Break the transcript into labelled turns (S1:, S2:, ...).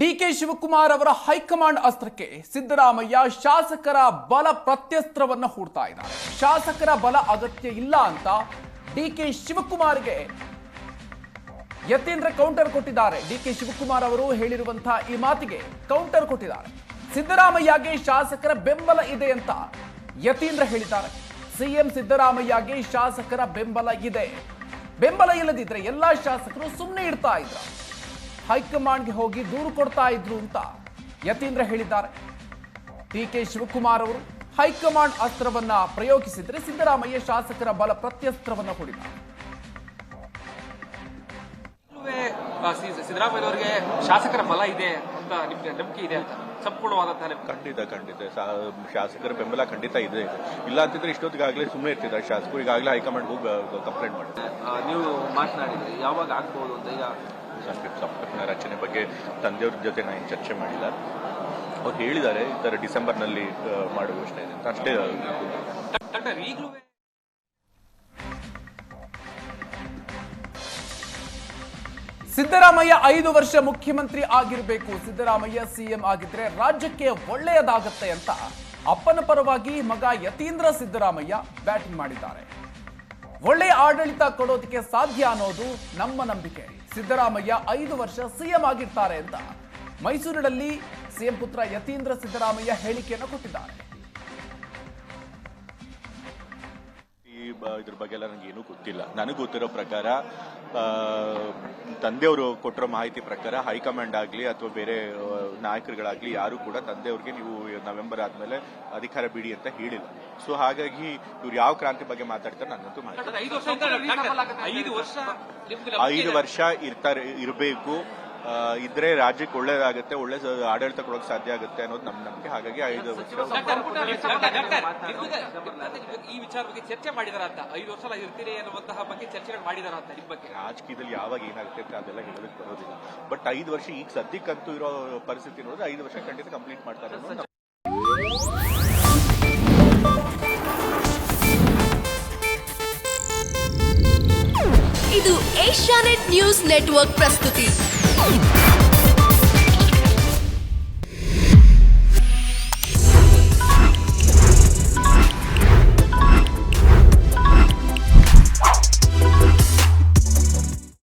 S1: DK Shivakumar ಅವರ high command ಅಸ್ತ್ರಕ್ಕೆ Siddaramaiah ಶಾಸಕರ ಬಲ ಪ್ರತ್ಯಸ್ತ್ರವನ್ನು ಹೂಡ್ತಾ ಇದ್ದಾರೆ. ಶಾಸಕರ ಬಲ ಅಗತ್ಯ ಇಲ್ಲ ಅಂತ ಡಿಕೆ ಶಿವಕುಮಾರ್ಗೆ ಯತೀಂದ್ರ ಕೌಂಟರ್ ಕೊಟ್ಟಿದ್ದಾರೆ. ಡಿಕೆ ಶಿವಕುಮಾರ್ ಅವರು ಹೇಳಿರುವಂತಹ ಈ ಮಾತಿಗೆ ಕೌಂಟರ್ ಕೊಟ್ಟಿದ್ದಾರೆ. ಸಿದ್ದರಾಮಯ್ಯಗೆ ಶಾಸಕರ ಬೆಂಬಲ ಇದೆ ಅಂತ ಯತೀಂದ್ರ ಹೇಳಿದ್ದಾರೆ. ಸಿಎಂ ಸಿದ್ದರಾಮಯ್ಯಗೆ ಶಾಸಕರ ಬೆಂಬಲ ಇದೆ. ಬೆಂಬಲ ಇಲ್ಲದಿದ್ರೆ ಎಲ್ಲಾ ಶಾಸಕರು ಸುಮ್ಮನೆ ಇಡ್ತಾ ಇದ್ರ. ಹೈಕಮಾಂಡ್ಗೆ ಹೋಗಿ ದೂರು ಕೊಡ್ತಾ ಇದ್ರು ಅಂತ ಯತೀಂದ್ರ ಹೇಳಿದ್ದಾರೆ. ಡಿ ಕೆ ಶಿವಕುಮಾರ್ ಅವರು ಹೈಕಮಾಂಡ್ ಅಸ್ತ್ರವನ್ನ ಪ್ರಯೋಗಿಸಿದ್ರೆ ಸಿದ್ದರಾಮಯ್ಯ ಶಾಸಕರ ಬಲ ಪ್ರತ್ಯಸ್ತ್ರವನ್ನ ಕೊಡಿದ್ದಾರೆ
S2: ಸಿದ್ದರಾಮಯ್ಯ ಅವರಿಗೆ ಶಾಸಕರ ಬಲ ಇದೆ ಅಂತ ನಿಮಗೆ ನಂಬಿಕೆ ಇದೆ ಅಂತ ಸಂಪೂರ್ಣವಾದಂತಹ.
S3: ಖಂಡಿತ ಖಂಡಿತ. ಶಾಸಕರ ಬೆಂಬಲ ಖಂಡಿತ ಇದೆ. ಇಲ್ಲ ಅಂತಿದ್ರೆ ಇಷ್ಟೊತ್ತಿಗಾಗಲೇ ಸುಮ್ಮನೆ ಇರ್ತಿದ್ದಾರೆ ಶಾಸಕರು. ಈಗಾಗಲೇ ಹೈಕಮಾಂಡ್ ಹೋಗಿ ಕಂಪ್ಲೇಂಟ್ ಮಾಡಿದ್ದಾರೆ.
S2: ಆ, ನೀವು ಮಾತನಾಡಿದ್ರಿ ಯಾವಾಗ ಆಗ್ಬಹುದು ಅಂತ ಈಗ
S3: ಸಂಸ್ಕೃತ ಸಂಪರ್ಕನ ರಚನೆ ಬಗ್ಗೆ ತಂದೆಯವ್ರ ಜೊತೆ ನಾನು ಚರ್ಚೆ ಮಾಡಿಲ್ಲ. ಅವ್ರು ಹೇಳಿದ್ದಾರೆ ಈ ಥರ ಡಿಸೆಂಬರ್ನಲ್ಲಿ ನಲ್ಲಿ ಮಾಡುವ ಯೋಚನೆ ಇದೆ ಅಂತ. ಅಷ್ಟೇ
S1: ಸಿದ್ದರಾಮಯ್ಯ ಐದು ವರ್ಷ ಮುಖ್ಯಮಂತ್ರಿ ಆಗಿರಬೇಕು. ಸಿದ್ದರಾಮಯ್ಯ ಸಿಎಂ ಆಗಿದ್ರೆ ರಾಜ್ಯಕ್ಕೆ ಒಳ್ಳೆಯದಾಗತ್ತೆ ಅಂತ ಅಪ್ಪನ ಪರವಾಗಿ ಮಗ ಯತೀಂದ್ರ ಸಿದ್ದರಾಮಯ್ಯ ಬ್ಯಾಟಿಂಗ್ ಮಾಡಿದ್ದಾರೆ. ಒಳ್ಳೆಯ ಆಡಳಿತ ಕೊಡೋದಕ್ಕೆ ಸಾಧ್ಯ ಅನ್ನೋದು ನಮ್ಮ ನಂಬಿಕೆ. ಸಿದ್ದರಾಮಯ್ಯ ಐದು ವರ್ಷ ಸಿಎಂ ಆಗಿರ್ತಾರೆ ಅಂತ. ಮೈಸೂರಿನಲ್ಲಿ ಸಿಎಂ ಪುತ್ರ ಯತೀಂದ್ರ ಸಿದ್ದರಾಮಯ್ಯ ಹೇಳಿಕೆಯನ್ನು ಕೊಟ್ಟಿದ್ದಾರೆ.
S3: ಇದ್ರ ಬಗ್ಗೆ ಎಲ್ಲ ನನಗೇನು ಏನೂ ಗೊತ್ತಿಲ್ಲ ನನಗೆ ಗೊತ್ತಿರೋ ಪ್ರಕಾರ ತಂದೆಯವರು ಕೊಟ್ಟಿರೋ ಮಾಹಿತಿ ಪ್ರಕಾರ ಹೈಕಮಾಂಡ್ ಆಗಲಿ ಅಥವಾ ಬೇರೆ ನಾಯಕರುಗಳಾಗಲಿ ಯಾರು ಕೂಡ ತಂದೆಯವ್ರಿಗೆ ನೀವು ನವೆಂಬರ್ ಆದಮೇಲೆ ಅಧಿಕಾರ ಬಿಡಿ ಅಂತ ಹೇಳಿಲ್ಲ ಸೊ ಹಾಗಾಗಿ ಇವ್ರು ಯಾವ ಕ್ರಾಂತಿ ಬಗ್ಗೆ ಮಾತಾಡ್ತಾರೆ ನನಗಂತೂ ಮಾಹಿತಿ
S2: ಐದು ವರ್ಷ
S3: ಇರ್ತಾರೆ ಇರಬೇಕು ಇದ್ರೆ ರಾಜ್ಯಕ್ಕೆ ಒಳ್ಳೇದಾಗುತ್ತೆ ಒಳ್ಳೆ ಆಡಳಿತ ಕೊಡೋಕೆ ಸಾಧ್ಯ ಆಗುತ್ತೆ ಅನ್ನೋದು ನಮ್ಮ ನಂಬಿಕೆ ಹಾಗಾಗಿ ಐದು ವರ್ಷ
S2: ಈ ವಿಚಾರ ಬಗ್ಗೆ ಚರ್ಚೆ ಮಾಡಿದಾರ ಅಂತ ಐದು ವರ್ಷ ಇರ್ತೀರಿ ಅನ್ನುವಂತಹ ಬಗ್ಗೆ ಚರ್ಚೆ ಮಾಡಿದಾರ ಅಂತ ನಿಮ್ ಬಗ್ಗೆ.
S3: ರಾಜಕೀಯದಲ್ಲಿ ಯಾವಾಗ ಏನಾಗುತ್ತೆ ಅಂತ ಅದೆಲ್ಲ ಹೇಳೋದಕ್ಕೆ ಬರೋದಿಲ್ಲ. ಬಟ್ ಐದು ವರ್ಷ ಈಗ ಸದ್ಯಕ್ಕಂತೂ ಇರೋ ಪರಿಸ್ಥಿತಿ ನೋಡಿದ್ರೆ ಐದು ವರ್ಷ ಖಂಡಿತ ಕಂಪ್ಲೀಟ್ ಮಾಡ್ತಾರೆ
S4: ಇದು ಏಷ್ಯಾನೆಟ್ ನ್ಯೂಸ್ ನೆಟ್ವರ್ಕ್ ಪ್ರಸ್ತುತಿ.